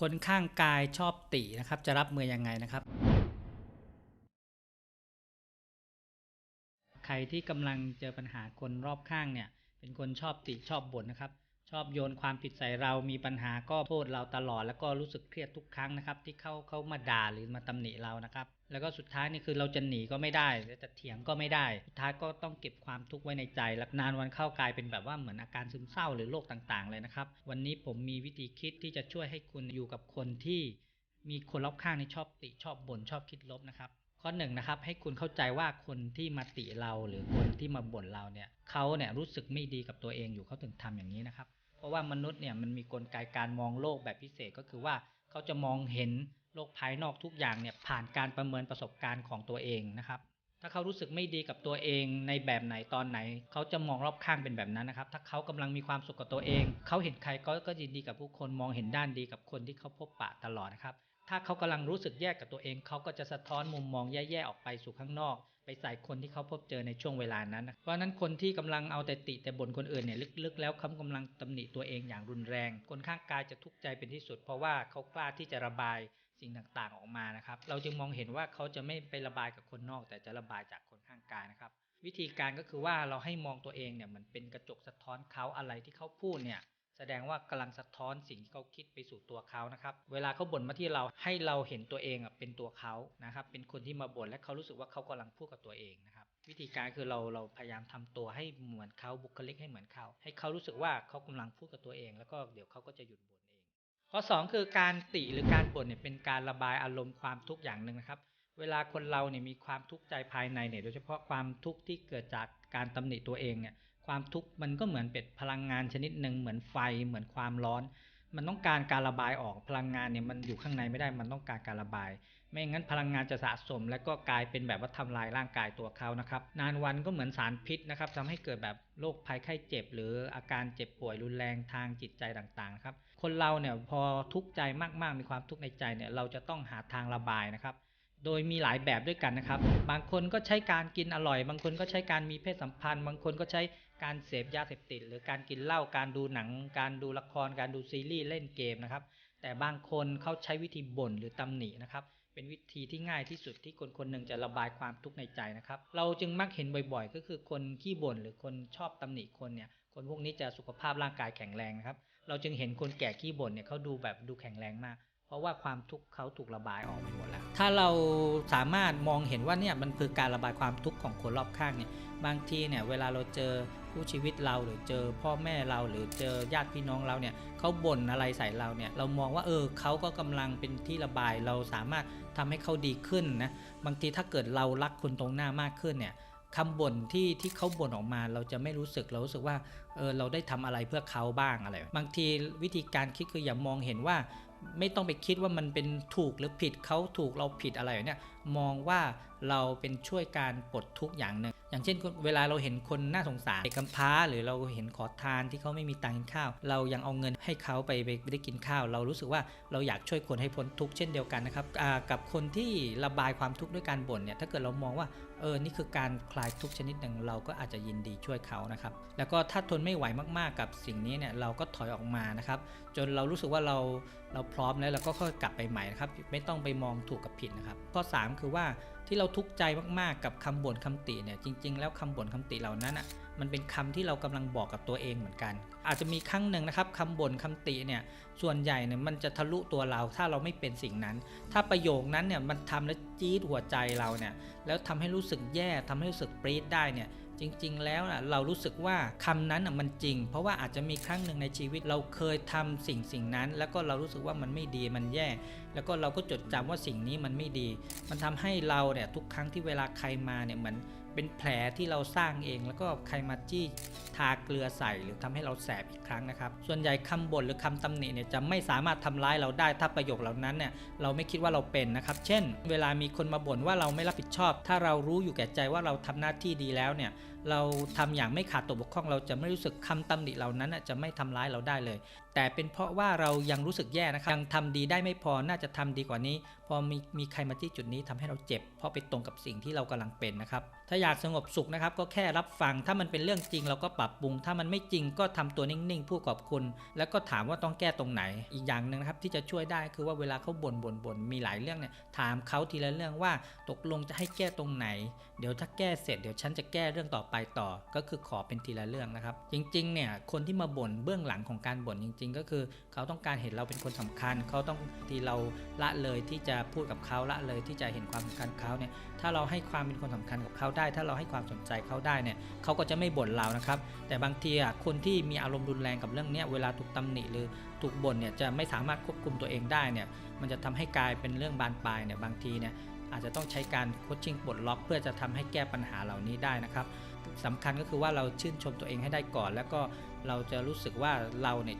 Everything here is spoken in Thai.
คนข้างกายชอบตีนะครับ จะรับมือยังไงนะครับ ใครที่กำลังเจอปัญหาคนรอบข้างเนี่ย เป็นคนชอบติชอบบ่นนะครับ ชอบโยนความผิดใส่เรามีปัญหาก็โทษเราตลอด แล้วก็รู้สึกเครียดทุกครั้งนะครับ ที่เขาเขามาด่าหรือมาตำหนิเรานะครับ แล้วก็สุดท้ายนี่คือเราจะหนีก็ไม่ได้จะเถียงก็ไม่ได้สุดท้ายก็ต้องเก็บความทุกข์ไว้ในใจแล้วนานวันเข้ากลายเป็นแบบว่าเหมือนอาการซึมเศร้าหรือโรคต่างๆ เลยนะครับ วันนี้ผมมีวิธีคิดที่จะช่วยให้คุณอยู่กับคนที่มีคนรอบข้างที่ชอบติชอบบ่นชอบคิดลบนะครับ ข้อหนึ่งนะครับให้คุณเข้าใจว่าคนที่มาติเราหรือคนที่มาบ่นเราเนี่ยเขาเนี่ยรู้สึกไม่ดีกับตัวเองอยู่เขาถึงทำอย่างนี้นะครับ เพราะว่ามนุษย์เนี่ยมันมีกลไกการมองโลกแบบพิเศษก็คือว่าเขาจะมองเห็น โลกภายนอกทุกอย่างเนี่ยผ่านการประเมินประสบการณ์ของตัวเองนะครับ ถ้าเขารู้สึกไม่ดีกับตัวเองในแบบไหนตอนไหน เขาจะมองรอบข้างเป็นแบบนั้นนะครับ ถ้าเขากำลังมีความสุขกับตัวเอง เขาเห็นใครก็ก็ยินดีกับผู้คนมองเห็นด้านดีกับคนที่เขาพบปะตลอดนะครับ ถ้าเขากำลังรู้สึกแย่กับตัวเอง เขาก็จะสะท้อนมุมมองแย่ๆออกไปสู่ข้างนอก ไปใส่คนที่เขาพบเจอในช่วงเวลานั้นเพราะนั้นคนที่กำลังเอาแต่ติแต่บ่นคนอื่นเนี่ยลึกๆ แล้วเขากำลังตำหนิตัวเองอย่างรุนแรง คนข้างกายจะทุกข์ใจเป็นที่สุด เพราะว่าเขากล้าที่จะระบาย สิ่งต่างๆออกมานะครับ เราจึงมองเห็นว่าเขาจะไม่ไประบายกับคนนอก แต่จะระบายจากคนข้างกายนะครับ วิธีการก็คือว่าเราให้มองตัวเองเนี่ยมือนเป็นกระจกสะท้อนเขาอะไรที่เขาพูดเนี่ยแสดงว่ากำลังสะท้อนสิ่งที่เขาคิดไปสู่ตัวเขานะครับ เวลาเขาบ่นมาที่เราให้เราเห็นตัวเองอะเป็นตัวเขานะครับ เป็นคนที่มาบ่นและเขารู้สึกว่าเขากำลังพูดกับตัวเองนะครับ วิธีการคือเราเราพยายามทำตัวให้เหมือนเขาบุคลิกให้เหมือนเขาให้เขารู้สึกว่าเขากำลังพูดกับตัวเอง แล้วก็เดี๋ยวเขาก็จะหยุดบ่น ข้อสองคือการติหรือการบ่นเนี่ยเป็นการระบายอารมณ์ความทุกข์อย่างหนึ่งนะครับ เวลาคนเราเนี่ยมีความทุกข์ใจภายในเนี่ยโดยเฉพาะความทุกข์ที่เกิดจากการตำหนิตัวเองเนี่ยความทุกข์มันก็เหมือนเป็นพลังงานชนิดหนึ่งเหมือนไฟเหมือนความร้อน มันต้องการการระบายออกพลังงานเนี่ยมันอยู่ข้างในไม่ได้มันต้องการการระบาย ไม่งั้นพลังงานจะสะสม แล้วก็กลายเป็นแบบว่าทำลายร่างกายตัวเขานะครับ นานวันก็เหมือนสารพิษนะครับทำให้เกิดแบบโรคภัยไข้เจ็บ หรืออาการเจ็บป่วยรุนแรงทางจิตใจต่างๆครับคนเราเนี่ยพอทุกข์ใจมากๆ มีความทุกข์ในใจเนี่ยเราจะต้องหาทางระบายนะครับโดยมีหลายแบบด้วยกันนะครับ บางคนก็ใช้การกินอร่อย บางคนก็ใช้การมีเพศสัมพันธ์ บางคนก็ใช้การเสพยาเสพติด หรือการกินเหล้า การดูหนัง การดูละคร การดูซีรีส์ เล่นเกมนะครับ แต่บางคนเขาใช้วิธีบ่นหรือตำหนินะครับ เป็นวิธีที่ง่ายที่สุดที่คนคนหนึ่งจะระบายความทุกข์ในใจนะครับ เราจึงมักเห็นบ่อยๆ ก็คือคนขี้บ่นหรือคนชอบตำหนิคนเนี่ย คนพวกนี้จะสุขภาพร่างกายแข็งแรงนะครับ เราจึงเห็นคนแก่ขี้บ่นเนี่ยเขาดูแบบดูแข็งแรงมาก เพราะว่าความทุกข์เขาถูกระบายออกไปหมดแล้ว ถ้าเราสามารถมองเห็นว่าเนี่ยมันคือการระบายความทุกข์ของคนรอบข้างเนี่ย บางทีเนี่ยเวลาเราเจอคู่ชีวิตเราหรือเจอพ่อแม่เราหรือเจอญาติพี่น้องเราเนี่ยเขาบ่นอะไรใส่เราเนี่ยเรามองว่าเออเขาก็กำลังเป็นที่ระบายเราสามารถทำให้เขาดีขึ้นนะบางทีถ้าเกิดเรารักคนตรงหน้ามากขึ้นเนี่ยคำบ่นที่ที่เขาบ่นออกมาเราจะไม่รู้สึกเรารู้สึกว่าเออเราได้ทำอะไรเพื่อเขาบ้างอะไร บางทีวิธีการคิดคืออย่ามองเห็นว่า ไม่ต้องไปคิดว่ามันเป็นถูกหรือผิดเขาถูกเราผิดอะไรเนี่ยมองว่า เราเป็นช่วยการปลดทุกอย่างหนึ่งอย่างเช่น เวลาเราเห็นคนน่าสงสารเด็กกำพร้า หรือเราเห็นขอทานที่เขาไม่มีตังค์กินข้าว เรายังเอาเงินให้เขาไปไปได้กินข้าว เรารู้สึกว่าเราอยากช่วยคนให้พ้นทุกข์เช่นเดียวกันนะครับกับคนที่ระบายความทุกข์ด้วยการบ่นเนี่ยถ้าเกิดเรามองว่าเออนี่คือการคลายทุกชนิดหนึ่งเราก็อาจจะยินดีช่วยเขานะครับแล้วก็ถ้าทนไม่ไหวมากๆกับสิ่งนี้เนี่ยเราก็ถอยออกมานะครับจนเรารู้สึกว่าเราเราพร้อมแล้วเราก็ค่อยกลับไปใหม่นะครับไม่ต้องไปมองถูกกับผิดนะครับข้อ 3 คือว่าที่เราทุกข์ใจมากๆกับคำบ่นคำติเนี่ยจริง ๆ แล้วคำบ่นคำติเหล่านั้นอะมันเป็นคำที่เรากำลังบอกกับตัวเองเหมือนกัน อาจจะมีครั้งหนึ่งนะครับคำบ่นคำติเนี่ยส่วนใหญ่เนี่ยมันจะทะลุตัวเราถ้าเราไม่เป็นสิ่งนั้น ถ้าประโยคนั้นเนี่ยมันทำแล้วจี๊ดหัวใจเราเนี่ยแล้วทำให้รู้สึกแย่ทำให้รู้สึกปรี๊ดได้เนี่ย จริง ๆ แล้วนะเรารู้สึกว่าคำนั้นนะมันจริง เพราะว่าอาจจะมีครั้งหนึ่งในชีวิตเราเคยทำสิ่งสิ่งนั้น แล้วก็เรารู้สึกว่ามันไม่ดีมันแย่ แล้วก็เราก็จดจำว่าสิ่งนี้มันไม่ดี มันทำให้เราเนี่ยทุกครั้งที่เวลาใครมาเนี่ยเหมือน เป็นแผลที่เราสร้างเอง แล้วก็ใครมาจี้ทาเกลือใส่หรือทำให้เราแสบอีกครั้งนะครับ ส่วนใหญ่คำบ่นหรือคำตำหนิเนี่ยจะไม่สามารถทำร้ายเราได้ถ้าประโยคเหล่านั้นเนี่ยเราไม่คิดว่าเราเป็นนะครับ เช่น เวลามีคนมาบ่นว่าเราไม่รับผิดชอบ ถ้าเรารู้อยู่แก่ใจว่าเราทำหน้าที่ดีแล้วเนี่ยเราทำอย่างไม่ขาดตกบกพร่องเราจะไม่รู้สึกคำตำหนิเหล่านั้นจะไม่ทำร้ายเราได้เลย แต่เป็นเพราะว่าเรายังรู้สึกแย่นะครับ ยังทำดีได้ไม่พอน่าจะทำดีกว่านี้ พอมีมีใครมาที่จุดนี้ทำให้เราเจ็บ เพราะไปตรงกับสิ่งที่เรากำลังเป็นนะครับ ถ้าอยากสงบสุขนะครับ ก็แค่รับฟัง ถ้ามันเป็นเรื่องจริงเราก็ปรับปรุง ถ้ามันไม่จริงก็ทำตัวนิ่งๆพูดขอบคุณ แล้วก็ถามว่าต้องแก้ตรงไหน อีกอย่างหนึ่งนะครับที่จะช่วยได้คือว่าเวลาเขาบ่นบ่นบ่นมีหลายเรื่องเนี่ยถามเขาทีละเรื่องว่าตกลงจะให้แก้ตรงไหน เดี๋ยวถ้าแก้เสร็จเดี๋ยวฉันจะแก้เรื่องต่อไปต่อ ก็คือขอเป็นทีละเรื่องนะครับ จริงๆเนี่ยคนที่มาบ่นเบื้องหลังของการบ่นจริงๆก็คือ เขาต้องการเห็นเราเป็นคนสำคัญ เขาต้องที่เราละเลยที่จะพูดกับเขาละเลยที่จะเห็นความสำคัญเขาเนี่ยถ้าเราให้ความเป็นคนสำคัญกับเขาได้ ถ้าเราให้ความสนใจเขาได้เนี่ยเขาก็จะไม่บ่นเรานะครับ แต่บางทีอะคนที่มีอารมณ์รุนแรงกับเรื่องเนี้ยเวลาถูกตำหนิหรือถูกบ่นเนี่ยจะไม่สามารถควบคุมตัวเองได้เนี่ยมันจะทำให้กลายเป็นเรื่องบานปลายเนี่ยบางทีเนี่ยอาจจะต้องใช้การโคชชิ่งปลดล็อก เพื่อจะทำให้แก้ปัญหาเหล่านี้ได้นะครับสำคัญก็คือว่าเราชื่นชมตัวเองให้ได้ก่อน แล้วก็เราจะรู้สึกว่าเราเนี่ย